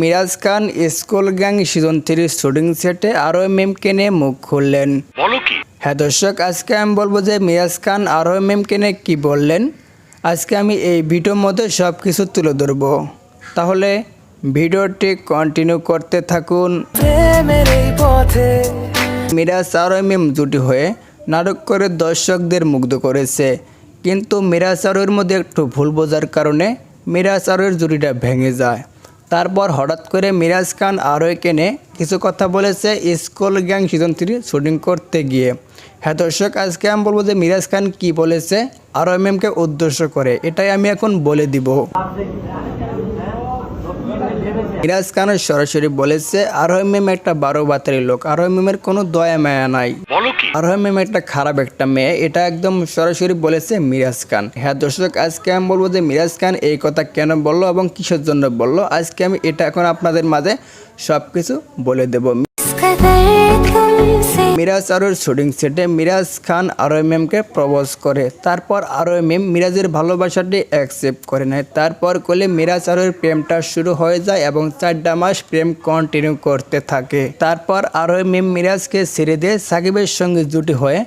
Miraj Khan school gang season three shooting সেটে আরও মেমকে নিয়ে মুখ খুললেন। হ্যাঁ দর্শক আজকে আমি বলব যে মিরাজ খান আরও মেমকে নিয়ে কী বললেন। আজকে আমি এই ভিডিওর মধ্যে সব কিছু তুলে ধরবো। তাহলে ভিডিওটি কন্টিনিউ করতে থাকুন। মিরাজ আর মেম জুটি হয়ে নাটক করে দর্শকদের মুগ্ধ করেছে। কিন্তু মিরাজ আরোর মধ্যে একটু ভুল বোঝার কারণে মিরাজ আরোর জুড়িটা ভেঙে যায়। তারপর হঠাৎ করে মিরাজ খান আরও কেনে কিছু কথা বলেছে school gang season three shooting করতে গিয়ে। হ্যাঁ দর্শক, আজকে আমি বলব যে মিরাজ খান কি বলেছে আর এম এমকে উদ্দেশ্য করে। এটাই আমি এখন বলে দিব ভাবছে কি হ্যাঁ ও কি ভেবেছে মিরাজ খান সরাসরি বলেছে আরোহ মেম একটা বারো বাতারি লোক। আরোহ মেমের কোনো দয়া মায়া নাই। আরোহ মেম একটা খারাপ একটা মেয়ে এটা একদম সরাসরি বলেছে মিরাজ খান। হ্যাঁ দর্শক আজকে আমি বলব যে মিরাজ খান এই কথা কেন বলল এবং কিসের জন্য বলল? আজকে আমি এটা এখন আপনাদের মাঝে সব কিছু বলে দেবো। মিরাজ আরোর শুটিং সেটে মিরাজ খান আরোয় মেমকে প্রপোজ করে। তারপর আরোই মেম মিরাজের ভালোবাসাটি অ্যাকসেপ্ট করে নেয়। তারপর কোলে মিরাজ আরোর প্রেমটা শুরু হয়ে যায় এবং চারটা মাস প্রেম কন্টিনিউ করতে থাকে। তারপর আরোই মেম মিরাজকে ছেড়ে দিয়ে সাকিবের সঙ্গে জুটি হয়ে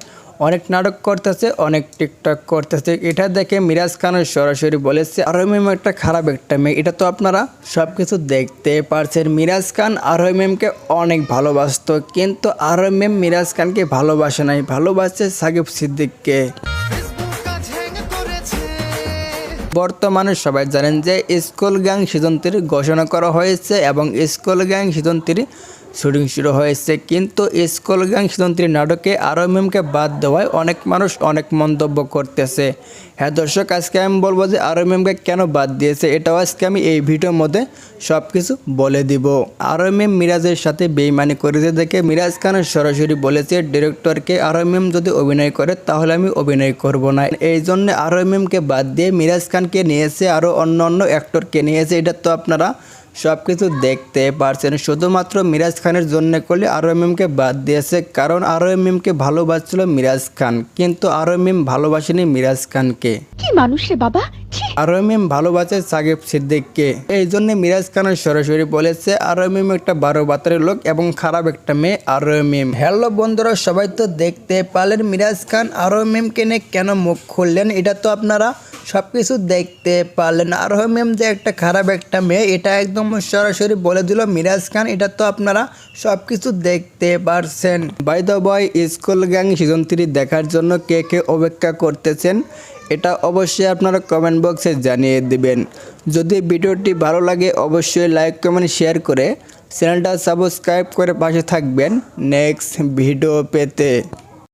অনেক নাটক করতেছে, অনেক টিকটক করতেছে। এটা দেখে মিরাজ খান সরাসরি বলেছে আরোই মেম একটা খারাপ একটা মেয়ে এটা তো আপনারা সব কিছু দেখতে পারছেন। মিরাজ খান আরোই মেমকে অনেক ভালোবাসতো, কিন্তু আরোই মেম মিরাজ খানকে ভালোবাসে নাই, ভালোবাসছে সাকিব সিদ্দিককে। বর্তমানে সবাই জানেন যে স্কুল গ্যাং সিজন থ্রি ঘোষণা করা হয়েছে এবং school gang season three shooting শুরু হয়েছে, কিন্তু স্কুল গ্যাং সিজন থ্রি নাটকে আরও মেমকে বাদ দেওয়ায় অনেক মানুষ অনেক মন্তব্য করতেছে। হ্যাঁ দর্শক, আজকে আমি বলব যে আরও মেমকে কেন বাদ দিয়েছে, এটাও আজকে আমি এই ভিডিওর মধ্যে সব কিছু বলে দিব। আরও মেম মিরাজের সাথে বেইমানি করেছে দেখে মিরাজ খান সরাসরি বলেছে, ডিরেক্টরকে আরও মেম যদি অভিনয় করে, তাহলে আমি অভিনয় করব না। এই জন্য আরও মেমকে বাদ দিয়ে মিরাজ খানকে নিয়েছে, আরও অন্য অন্য অ্যাক্টরকে নিয়েছে, এটা তো আপনারা সব কিছু দেখতে পারছেন। শুধুমাত্র মিরাজ খানের জন্য করলে আরও এমকে বাদ দিয়েছে, কারণ আরও এমকে ভালোবাসছিল মিরাজ খান, কিন্তু আরও এম ভালোবাসেনি মিরাজ খানকে। কি মানুষ বাবা? আরও এম ভালোবাসে সাকিব সিদ্দিককে। এই জন্য মিরাজ খান সরাসরি বলেছে আরও এম একটা বারো বাতারের লোক এবং খারাপ একটা মেয়ে আরও এম হ্যালো বন্ধুরা, সবাই তো দেখতে পারলেন মিরাজ খান আরও এমকে নিয়ে কেন মুখ খুললেন, এটা তো আপনারা সব কিছু দেখতে পারলেন আর মেম যে একটা খারাপ একটা মেয়ে, এটা একদম সরাসরি বলে দিল মিরাজ খান, এটা তো আপনারা সব কিছু দেখতে পারছেন। By the way school gang season three দেখার জন্য কে কে অপেক্ষা করতেছেন? এটা অবশ্যই আপনারা কমেন্ট বক্সে জানিয়ে দিবেন। যদি ভিডিওটি ভালো লাগে, অবশ্যই লাইক কমেন্ট শেয়ার করে চ্যানেলটা সাবস্ক্রাইব করে পাশে থাকবেন। নেক্সট ভিডিও পেতে।